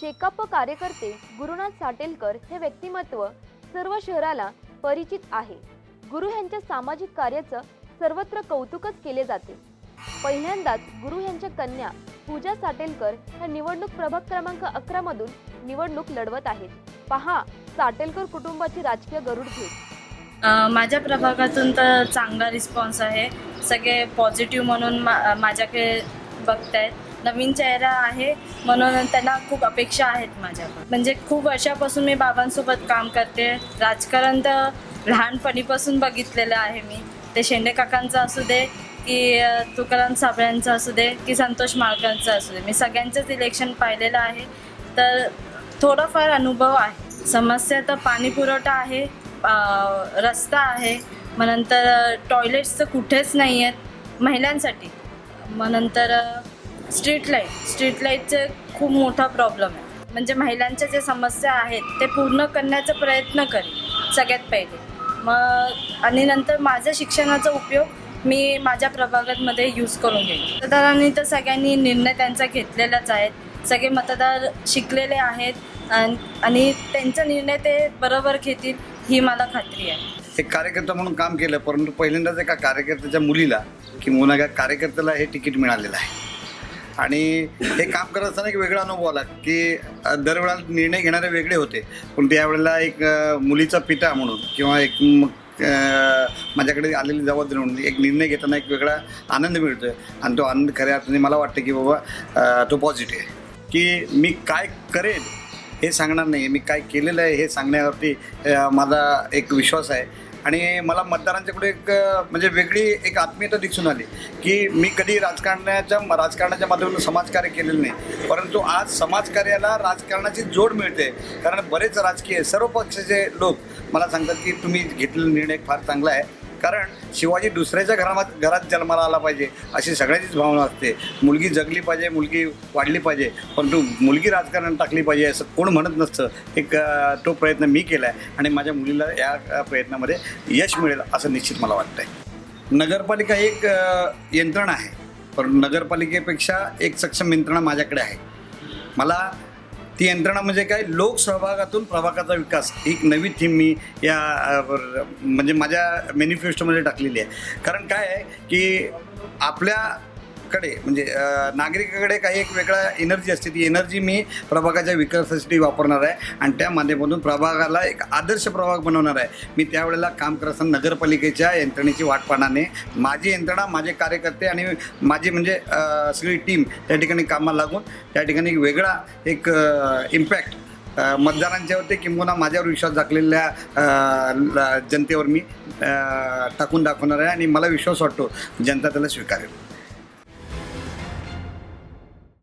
शेकाप कार्यकर्ते गुरुनाथ साटेलकर हे व्यक्तिमत्व सर्व शहराला परिचित आहे. गुरु यांच्या सामाजिक कार्याचं सर्वत्र कौतुकच केले जाते. पहिल्यांदाच गुरु यांच्या कन्या पूजा साटेलकर ह्या निवडणूक प्रभाग क्रमांक अकरा मधून निवडणूक लढवत आहेत. पहा साटेलकर कुटुंबाची राजकीय गरुड घेत माझ्या प्रभागातून तर चांगला रिस्पॉन्स आहे. सगळे पॉझिटिव्ह म्हणून मा माझ्याकडे बघतायत. नवीन चेहरा आहे म्हणून त्यांना खूप अपेक्षा आहेत माझ्याकडून. म्हणजे खूप वर्षापासून मी बाबांसोबत काम करते. राजकारण तर लहानपणीपासून बघितलेलं आहे मी. ते शेंडे काकांचं असू दे की तुकाराम साबळ्यांचं असू दे की संतोष माळकांचं असू दे. मी सगळ्यांचंच इलेक्शन पाहिलेलं आहे. तर थोडाफार अनुभव आहे. समस्या तर पाणी पुरवठा आहे रस्ता आहे. मग नंतर टॉयलेट्स तर कुठेच नाही आहेत महिलांसाठी. मग नंतर स्ट्रीट लाइट स्ट्रीट लाईटचे खूप मोठा प्रॉब्लेम आहे. म्हणजे महिलांच्या जे समस्या आहेत ते पूर्ण करण्याचा प्रयत्न करेन सगळ्यात पहिले. मग आणि नंतर माझ्या शिक्षणाचा उपयोग मी माझ्या प्रभागामध्ये यूज करून घेईन. मतदारांनी तर सगळ्यांनी निर्णय त्यांचा घेतलेलाच आहेत. सगळे मतदार शिकलेले आहेत आणि त्यांचा निर्णय ते बरोबर घेतील ही मला खात्री आहे. एक कार्यकर्ता म्हणून काम केलं परंतु पहिल्यांदाच एका कार्यकर्त्याच्या मुलीला किंवा कार्यकर्त्याला हे तिकीट मिळालेलं आहे. आणि हे काम करत असताना एक वेगळा अनुभव आला की दरवेळा दरवेळेला निर्णय घेणारे वेगळे होते. पण त्यावेळेला एक मुलीचा पिता म्हणून किंवा एक माझ्याकडे आलेली जबाबदारी म्हणून एक निर्णय घेताना एक वेगळा आनंद मिळतो आणि तो आनंद खऱ्या अर्थाने मला वाटतं की बाबा तो पॉझिटिव्ह आहे. की मी काय करेन हे सांगणार नाही मी काय केलेलं आहे हे सांगण्यावरती माझा एक विश्वास आहे. आणि मला मतदारांच्याकडे एक म्हणजे वेगळी एक आत्मीयता दिसून आली की मी कधी राजकारणाच्या राजकारणाच्या माध्यमातून समाजकार्य केलेलं नाही. परंतु आज समाजकार्याला राजकारणाची जोड मिळते. कारण बरेच राजकीय सर्व पक्षाचे लोक मला सांगतात की तुम्ही घेतलेला निर्णय फार चांगला आहे. कारण शिवाजी दुसऱ्याच्या घरात घरात जन्माला आला पाहिजे अशी सगळ्याचीच भावना असते. मुलगी जगली पाहिजे मुलगी वाढली पाहिजे परंतु मुलगी राजकारणात टाकली पाहिजे असं कोण म्हणत नसतं. एक तो प्रयत्न मी केला आहे आणि माझ्या मुलीला या प्रयत्नामध्ये यश मिळेल असं निश्चित मला वाटतं नगरपालिका एक यंत्रणा आहे. पण नगरपालिकेपेक्षा एक सक्षम यंत्रणा माझ्याकडे आहे. मला ती यंत्रणा म्हणजे काय? लोकसहभागातून प्रभागाचा विकास. एक नवी थीम मी या म्हणजे माझ्या मॅनिफेस्टोमध्ये टाकलेली आहे. कारण काय आहे की आपल्या कडे म्हणजे नागरिकाकडे काही एक वेगळा एनर्जी असते. ती एनर्जी मी प्रभागाच्या विकासासाठी वापरणार आहे आणि त्या माध्यमातून प्रभागाला एक आदर्श प्रभाग बनवणार आहे. मी त्यावेळेला काम करत असताना नगरपालिकेच्या यंत्रणेची वाट पाहणार नाही माझी यंत्रणा माझे कार्यकर्ते आणि माझी म्हणजे सगळी टीम त्या ठिकाणी कामाला लागून त्या ठिकाणी वेगळा एक इम्पॅक्ट मतदारांच्यावरती किंबहुना माझ्यावर विश्वास दाखलेल्या जनतेवर मी टाकून दाखवणार आहे आणि मला विश्वास वाटतो जनता त्याला स्वीकारेल.